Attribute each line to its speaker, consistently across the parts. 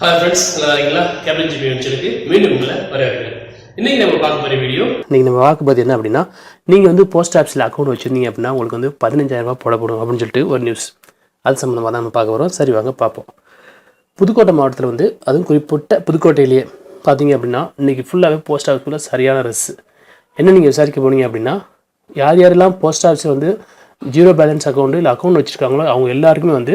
Speaker 1: Hi friends நல்லா இருக்கீங்களா captain GB வெஞ்சருக்கு மீண்டும் உங்களை வரவேற்கிறேன். இன்னைக்கு நம்ம பார்க்க போகிற வீடியோ
Speaker 2: இன்றைக்கி நம்ம வாக்குப்பது என்ன அப்படின்னா நீங்கள் வந்து போஸ்ட் ஆஃபீஸில் அக்கௌண்ட் வச்சுருந்தீங்க அப்படின்னா உங்களுக்கு வந்து பதினஞ்சாயிரரூபா போடப்படும் அப்படின்னு சொல்லிட்டு ஒரு நியூஸ் அது சம்மந்தமாக தான் நம்ம பார்க்க வரோம் சரி வாங்க பார்ப்போம். புதுக்கோட்டை மாவட்டத்தில் வந்து அதுவும் குறிப்பிட்ட புதுக்கோட்டையிலேயே பார்த்தீங்க அப்படின்னா இன்றைக்கி ஃபுல்லாகவே போஸ்ட் ஆஃபீஸ்க்குள்ள சரியான ரஸ் என்ன நீங்கள் விசாரிக்க போனீங்க அப்படின்னா யார் யாரெல்லாம் போஸ்ட் ஆஃபீஸில் வந்து ஜீரோ பேலன்ஸ் அக்கௌண்ட்டு இல்லை அக்கௌண்ட் வச்சுருக்காங்களோ அவங்க எல்லாருக்குமே வந்து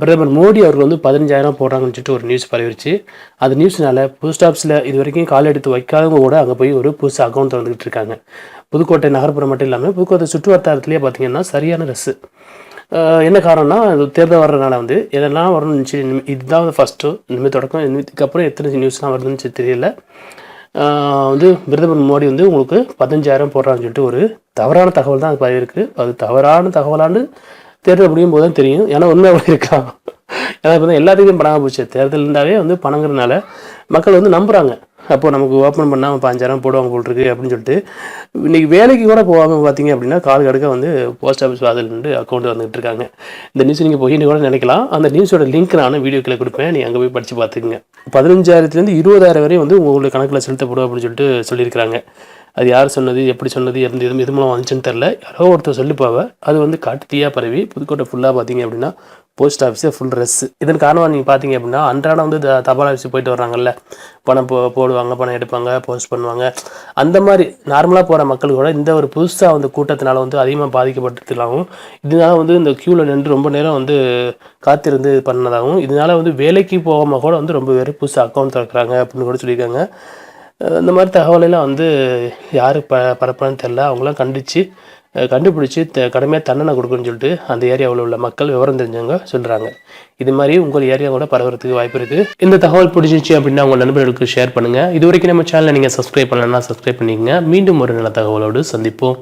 Speaker 2: பிரதமர் மோடி அவர்கள் வந்து பதினஞ்சாயிரம் போடுறாங்கன்னு சொல்லிட்டு ஒரு நியூஸ் பரவிருச்சு. அந்த நியூஸ்னால போஸ்ட் ஆஃபீஸில் இது வரைக்கும் கால் எடுத்து வைக்காதவங்க கூட அங்கே போய் ஒரு புதுசு அக்கௌண்ட் திறந்துக்கிட்டு இருக்காங்க. புதுக்கோட்டை நகர்ப்புறம் மட்டும் இல்லாமல் புதுக்கோட்டை சுற்றுவட்டாரத்துலேயே பார்த்தீங்கன்னா சரியான ரஸ்ஸு என்ன காரணம்னா அது தேர்தல் வர்றதுனால வந்து எதெல்லாம் வரணும்னு நினச்சி இதுதான் வந்து ஃபஸ்ட்டு இனிமேல் தொடக்கம். இதுக்கப்புறம் எத்தனை நியூஸ்லாம் வருதுன்னு சொல்லி தெரியல. வந்து பிரதமர் மோடி வந்து உங்களுக்கு பதினஞ்சாயிரம் போடுறான்னு சொல்லிட்டு ஒரு தவறான தகவல் தான் அது பரவிருக்கு அது தவறான தகவலான்னு தேர்தல் முடியும் போது தான் தெரியும். ஏன்னா உண்மை அப்படி இருக்கா? ஏன்னா இப்போ எல்லாத்துக்கும் பணமாக போச்சு தேர்தல் இருந்தாவே வந்து பணங்கிறதுனால மக்கள் வந்து நம்புகிறாங்க அப்போது நமக்கு ஓப்பன் பண்ணால் பாஞ்சாயிரம் போடுவாங்க போல் இருக்கு அப்படின்னு சொல்லிட்டு. இன்னைக்கு வேலைக்கு கூட போகாமல் பார்த்தீங்க அப்படின்னா கால் கடுக்க வந்து போஸ்ட் ஆஃபீஸ் வாசல் நின்று அக்கௌண்ட் வந்துகிட்டு இருக்காங்க. இந்த நியூஸ் நீங்கள் போய் கூட நினைக்கலாம். அந்த நியூஸோட லிங்க் நான் வீடியோக்கில் கொடுப்பேன். நீ அங்கே போய் படித்து பார்த்துக்குங்க. பதினஞ்சாயிரத்துலேருந்து இருபதாயிரம் வரை வந்து உங்களுடைய கணக்கில் செலுத்தப்படும் அப்படின்னு சொல்லிட்டு சொல்லியிருக்கிறாங்க. அது யார் சொன்னது எப்படி சொன்னது எந்த எதுவும் இது மூலம் வந்துச்சுன்னு தெரில யாரோ ஒருத்தர் சொல்லிப்பாவ. அது வந்து காட்டு பரவி புதுக்கோட்டை ஃபுல்லாக பார்த்தீங்க அப்படின்னா போஸ்ட் ஆஃபீஸே ஃபுல் ரெஸ் இதன் காரணமாக நீங்கள் பார்த்தீங்க அப்படின்னா அன்றாடம் வந்து த- தபால் ஆஃபீஸ் போயிட்டு வர்றாங்கல்ல. பணம் போ போடுவாங்க பணம் எடுப்பாங்க போஸ்ட் பண்ணுவாங்க. அந்த மாதிரி நார்மலாக போகிற மக்கள் கூட இந்த ஒரு புதுசாக வந்து கூட்டத்தினால வந்து அதிகமாக பாதிக்கப்பட்டதுனாலும் இதனால வந்து இந்த க்யூவில் நின்று ரொம்ப நேரம் வந்து காத்திருந்து இது பண்ணதாகவும் இதனால வந்து வேலைக்கு போகாமல் கூட வந்து ரொம்ப பேர் புதுசாக அக்கௌண்ட் திறக்கிறாங்க அப்படின்னு கூட சொல்லியிருக்காங்க. இந்த மாதிரி தகவலெல்லாம் வந்து யார் ப பரப்புறான்னு தெரில அவங்களாம் கண்டித்து கண்டுபிடிச்சி த கடுமையாக தண்டனை கொடுக்குன்னு சொல்லிட்டு அந்த ஏரியாவில் உள்ள மக்கள் விவரம் தெரிஞ்சவங்க சொல்கிறாங்க இது மாதிரி உங்கள் ஏரியா கூட பரவுறதுக்கு வாய்ப்பு இருக்குது இந்த தகவல் பிடிச்சிச்சு அப்படின்னா உங்கள் நண்பர்களுக்கு ஷேர் பண்ணுங்கள் இது வரைக்கும் நம்ம சேனலை நீங்கள் சப்ஸ்கிரைப் பண்ணலன்னா சப்ஸ்கிரைப் பண்ணிக்கங்க. மீண்டும் ஒரு நல்ல தகவலோடு சந்திப்போம்.